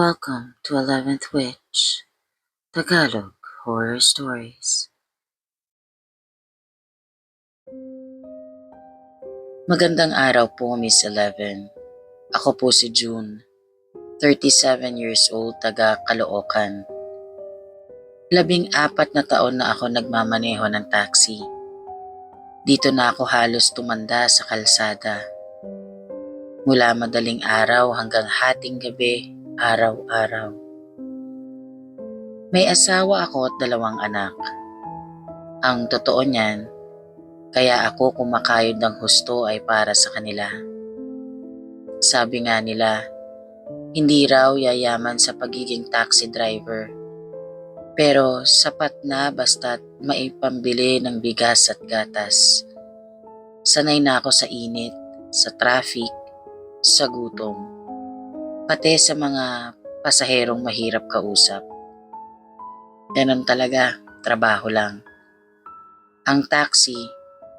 Welcome to 11th Witch, Tagalog Horror Stories. Magandang araw po, Miss Eleven. Ako po si June, 37 years old, taga Caloocan. Labing apat na taon na ako nagmamaneho ng taxi. Dito na ako halos tumanda sa kalsada. Mula madaling araw hanggang hating gabi, araw-araw. May asawa ako at dalawang anak. Ang totoo niyan, kaya ako kumakayod ng husto ay para sa kanila. Sabi nga nila, hindi raw yayaman sa pagiging taxi driver. Pero sapat na basta't maipambili ng bigas at gatas. Sanay na ako sa init, sa traffic, sa gutom. Pati sa mga pasaherong mahirap kausap. Ganon talaga, trabaho lang. Ang taxi,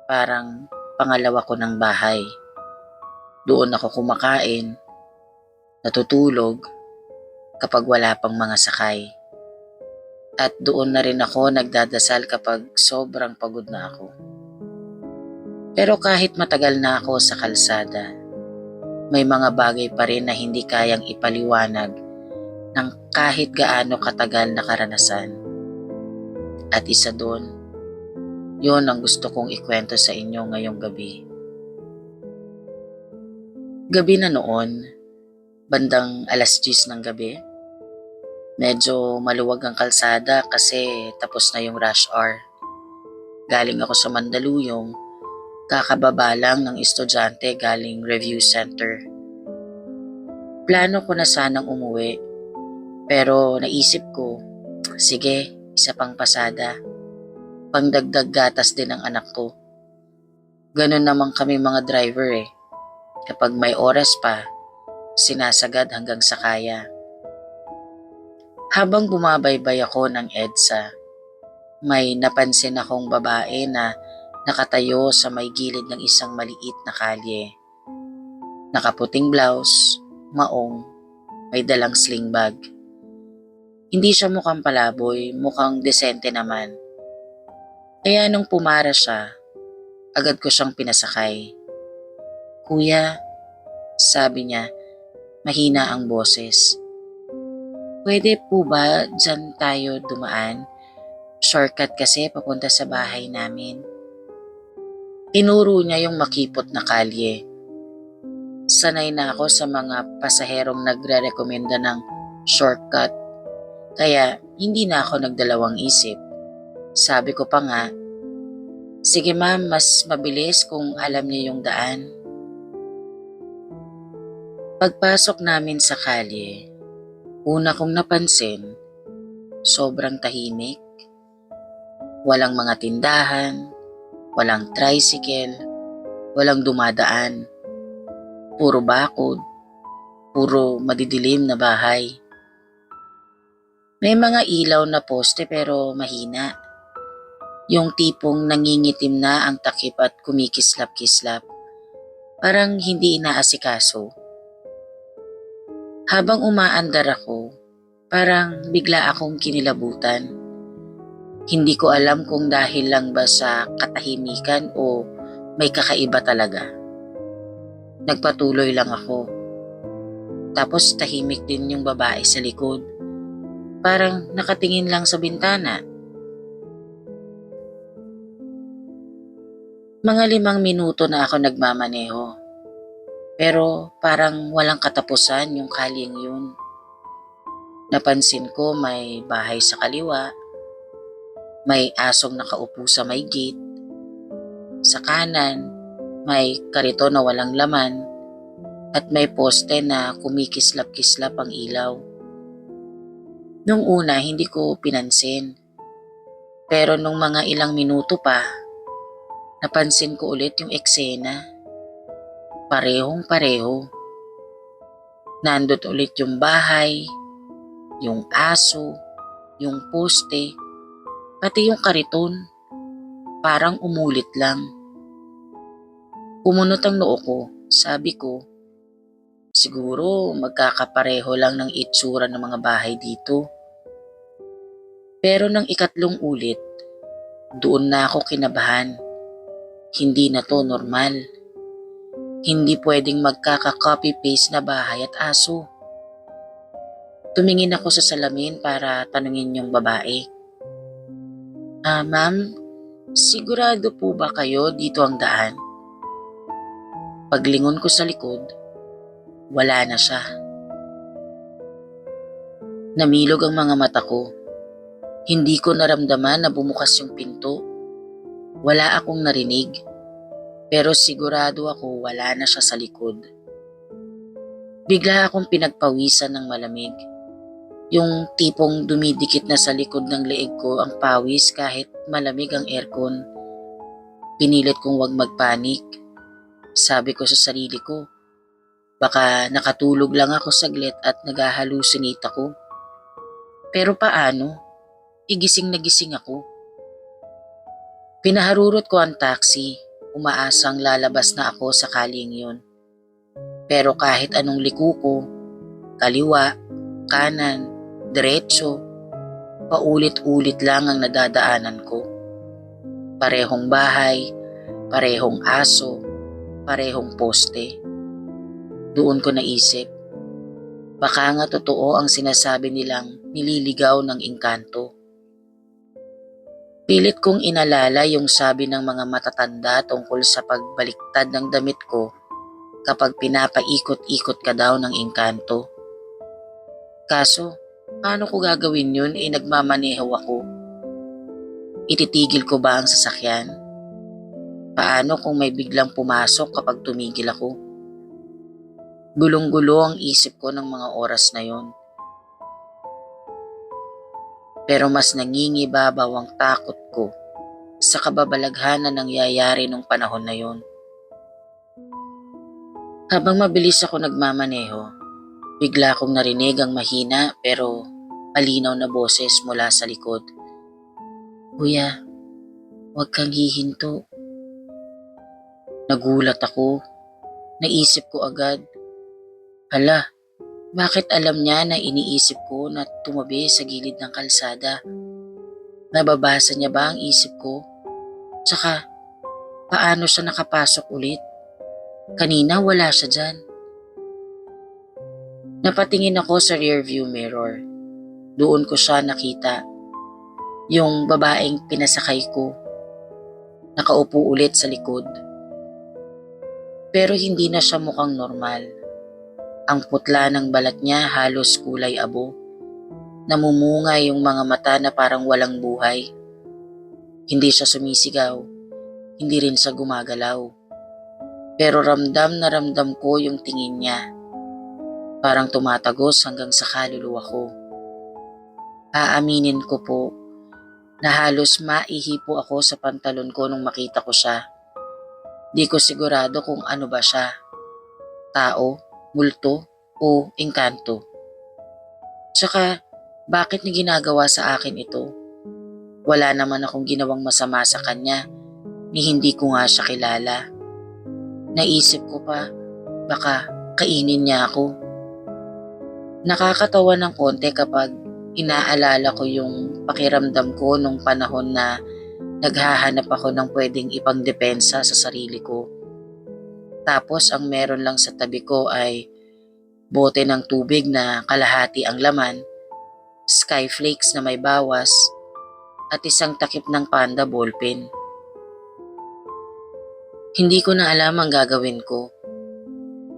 parang pangalawa ko ng bahay. Doon ako kumakain, natutulog, kapag wala pang mga sakay. At doon na rin ako nagdadasal kapag sobrang pagod na ako. Pero kahit matagal na ako sa kalsada, may mga bagay pa rin na hindi kayang ipaliwanag ng kahit gaano katagal na karanasan. At isa doon, yon ang gusto kong ikwento sa inyo ngayong gabi. Gabi na noon, bandang alas 10 ng gabi, medyo maluwag ang kalsada kasi tapos na yung rush hour. Galing ako sa Mandaluyong, kakababa lang ng estudyante galing review center. Plano ko na sanang umuwi, pero naisip ko, sige, isa pang pasada. Pangdagdag gatas din ang anak ko. Ganun naman kami mga driver eh. Kapag may oras pa, sinasagad hanggang sa kaya. Habang bumabaybay ako ng EDSA, may napansin akong babae na nakatayo sa may gilid ng isang maliit na kalye. Nakaputing blouse, maong, may dalang sling bag. Hindi siya mukhang palaboy, mukhang desente naman. Kaya nung pumara siya, agad ko siyang pinasakay. Kuya, sabi niya, mahina ang boses. Pwede po ba dyan tayo dumaan? Shortcut kasi papunta sa bahay namin. Tinuro niya yung makipot na kalye. Sanay na ako sa mga pasaherong nagre-rekomenda ng shortcut. Kaya hindi na ako nagdalawang isip. Sabi ko pa nga, sige ma'am, mas mabilis kung alam niya yung daan. Pagpasok namin sa kalye, una kong napansin, sobrang tahimik. Walang mga tindahan, walang tricycle, walang dumadaan. Puro bakod, puro madidilim na bahay. May mga ilaw na poste pero mahina. Yung tipong nangingitim na ang takip at kumikislap-kislap. Parang hindi inaasikaso. Habang umaandar ako, parang bigla akong kinilabutan. Hindi ko alam kung dahil lang ba sa katahimikan o may kakaiba talaga. Nagpatuloy lang ako. Tapos tahimik din yung babae sa likod. Parang nakatingin lang sa bintana. Mga limang minuto na ako nagmamaneho. Pero parang walang katapusan yung kalyeng yun. Napansin ko may bahay sa kaliwa, may asong nakaupo sa may gate, sa kanan may karito na walang laman, at may poste na kumikislap-kislap ang ilaw. Nung una hindi ko pinansin, pero nung mga ilang minuto pa, napansin ko ulit yung eksena parehong pareho. Nandot ulit yung bahay, yung aso, yung poste, pati yung kariton. Parang umulit lang. Pumunot ang noo ko, sabi ko, Siguro magkakapareho lang ng itsura ng mga bahay dito. Pero nang ikatlong ulit, doon na ako kinabahan. Hindi na to normal. Hindi pwedeng magkaka-copy-paste na bahay at aso. Tumingin ako sa salamin para tanungin yung babae. Ah, ma'am, sigurado po ba kayo dito ang daan? Paglingon ko sa likod, wala na siya. Namilog ang mga mata ko. Hindi ko naramdaman na bumukas yung pinto. Wala akong narinig. Pero sigurado ako wala na siya sa likod. Bigla akong pinagpawisan ng malamig. Yung tipong dumidikit na sa likod ng leeg ko ang pawis kahit malamig ang aircon. Pinilit kong wag magpanik. Sabi ko sa sarili ko, baka nakatulog lang ako saglit at nag-hallucinate ako. Pero paano? Igising na gising ako. Pinaharurot ko ang taxi, umaasang lalabas na ako sa kaling yun. Pero kahit anong liko ko, kaliwa, kanan, diretso, paulit-ulit lang ang nadadaanan ko. Parehong bahay, parehong aso, parehong poste. Doon ko naisip, baka nga totoo ang sinasabi nilang nililigaw ng engkanto. Pilit kong inalala yung sabi ng mga matatanda tungkol sa pagbaliktad ng damit ko kapag pinapaikot-ikot ka daw ng engkanto. Kaso, paano ko gagawin yun eh nagmamaneho ako? Ititigil ko ba ang sasakyan? Paano kung may biglang pumasok kapag tumigil ako? Gulong-gulo ang isip ko ng mga oras na yon. Pero mas nangingibabaw ang takot ko sa kababalaghan na nangyayari nung panahon na yon. Habang mabilis ako nagmamaneho, bigla kong narinig ang mahina pero malinaw na boses mula sa likod. Kuya, huwag kang hihinto. Nagulat ako. Naisip ko agad. Hala, bakit alam niya na iniisip ko na tumabi sa gilid ng kalsada? Nababasa niya ba ang isip ko? Tsaka, paano siya nakapasok ulit? Kanina wala siya dyan. Napatingin ako sa rearview mirror. Doon ko siya nakita. Yung babaeng pinasakay ko. Nakaupo ulit sa likod. Pero hindi na siya mukhang normal. Ang putla ng balat niya halos kulay abo. Namumunga yung mga mata na parang walang buhay. Hindi siya sumisigaw. Hindi rin siya gumagalaw. Pero ramdam na ramdam ko yung tingin niya. Parang tumatagos hanggang sa kaluluwa ko. Aaminin ko po na halos maihipo ako sa pantalon ko nung makita ko siya. Di ko sigurado kung ano ba siya. Tao, multo, o engkanto. Tsaka, bakit niya ginagawa sa akin ito? Wala naman akong ginawang masama sa kanya, ni hindi ko nga siya kilala. Naisip ko pa, baka kainin niya ako. Nakakatawa ng konti kapag inaalala ko yung pakiramdam ko nung panahon na naghahanap ako ng pwedeng ipangdepensa sa sarili ko. Tapos ang meron lang sa tabi ko ay bote ng tubig na kalahati ang laman, skyflakes na may bawas, at isang takip ng panda ballpen. Hindi ko na alam ang gagawin ko.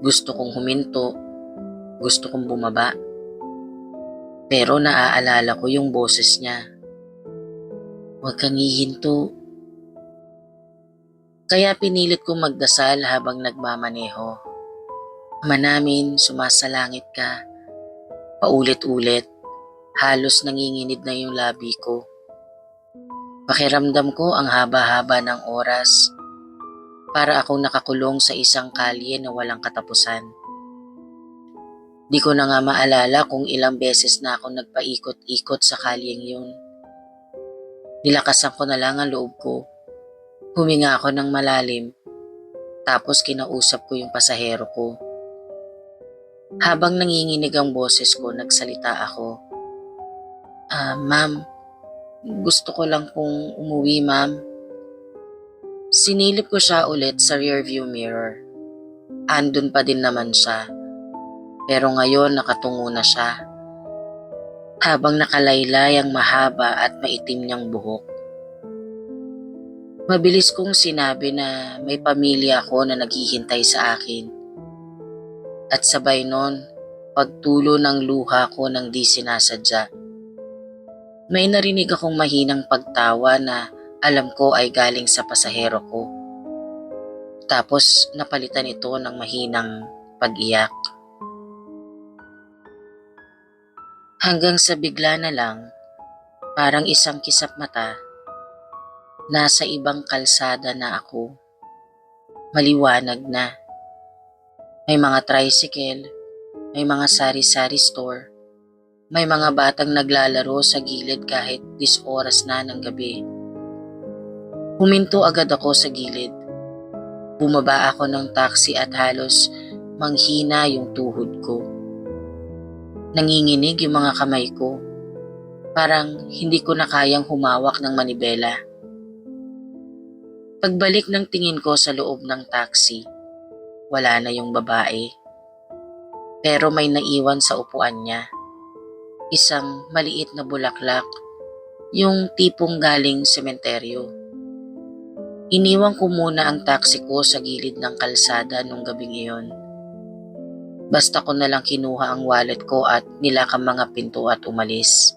Gusto kong huminto, gusto kong bumaba. Pero naaalala ko yung boses niya. Huwag kang hihinto. Kaya pinilit kong magdasal habang nagmamaneho. Ama namin, sumasalangit ka. Paulit-ulit, halos nanginginid na yung labi ko. Pakiramdam ko ang haba-haba ng oras para akong nakakulong sa isang kalye na walang katapusan. Di ko na nga maalala kung ilang beses na ako nagpaikot-ikot sa kalyeng yun. Nilakasan ko na lang ang loob ko. Huminga ako ng malalim, tapos kinausap ko yung pasahero ko. Habang nanginginig ang boses ko, nagsalita ako. Ah, ma'am, gusto ko lang pong umuwi, ma'am. Sinilip ko siya ulit sa rearview mirror. Andun pa din naman siya. Pero ngayon nakatungo na siya. Habang nakalaylay ang mahaba at maitim niyang buhok. Mabilis kong sinabi na may pamilya ako na naghihintay sa akin. At sabay nun, pagtulo ng luha ko ng di sinasadya. May narinig akong mahinang pagtawa na alam ko ay galing sa pasahero ko. Tapos napalitan ito ng mahinang pag-iyak. Hanggang sa bigla na lang, parang isang kisap mata, nasa ibang kalsada na ako. Maliwanag na. May mga tricycle, may mga sari-sari store, may mga batang naglalaro sa gilid kahit dis oras na ng gabi. Huminto agad ako sa gilid. Bumaba ako ng taxi at halos manghina yung tuhod ko. Nanginginig yung mga kamay ko. Parang hindi ko na kayang humawak ng manibela. Pagbalik ng tingin ko sa loob ng taxi, wala na yung babae. Pero may naiwan sa upuan niya. Isang maliit na bulaklak, yung tipong galing sementeryo. Iniwan ko muna ang taxi ko sa gilid ng kalsada nung gabing iyon. Basta ko na lang kinuha ang wallet ko at nilakang mga pinto at umalis.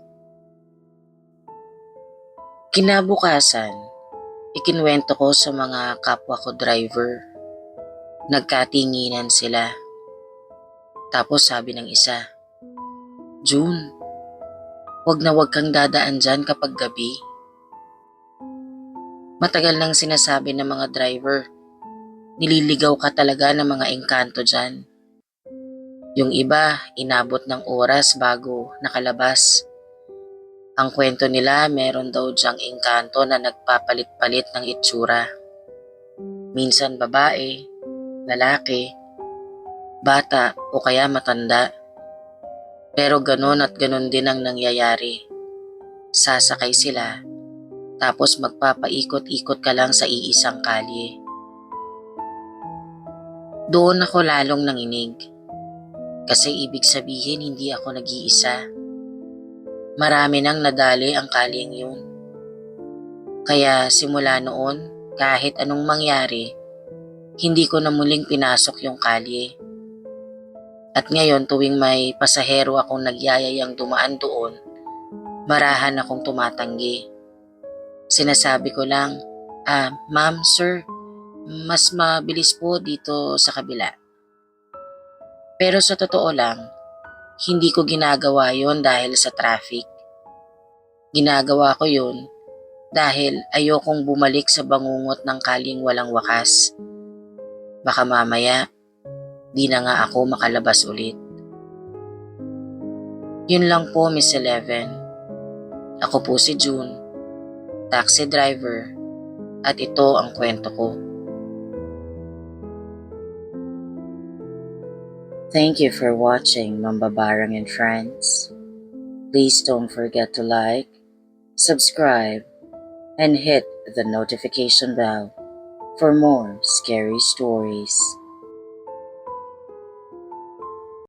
Kinabukasan, ikinwento ko sa mga kapwa ko driver. Nagkatinginan sila. Tapos sabi ng isa, June, wag na wag kang dadaan dyan kapag gabi. Matagal nang sinasabi ng mga driver, nililigaw ka talaga ng mga engkanto dyan. Yung iba, inabot ng oras bago nakalabas. Ang kwento nila, meron daw diyang engkanto na nagpapalit-palit ng itsura. Minsan babae, lalaki, bata o kaya matanda. Pero ganon at ganon din ang nangyayari. Sasakay sila, tapos magpapaikot-ikot ka lang sa iisang kalye. Doon ako lalong nanginig. Kasi ibig sabihin hindi ako nag-iisa. Marami nang nadali ang kalyeng yun. Kaya simula noon, kahit anong mangyari, hindi ko na muling pinasok yung kalye. At ngayon tuwing may pasahero akong nagyayayang dumaan doon, marahan akong tumatanggi. Sinasabi ko lang, ah, ma'am, sir, mas mabilis po dito sa kabila. Pero sa totoo lang, hindi ko ginagawa yon dahil sa traffic. Ginagawa ko yon dahil ayokong bumalik sa bangungot ng kaling walang wakas. Baka mamaya, di na nga ako makalabas ulit. Yun lang po, Miss Eleven. Ako po si June, taxi driver, at ito ang kwento ko. Thank you for watching Mambabarang and Friends. Please don't forget to like, subscribe, and hit the notification bell for more scary stories.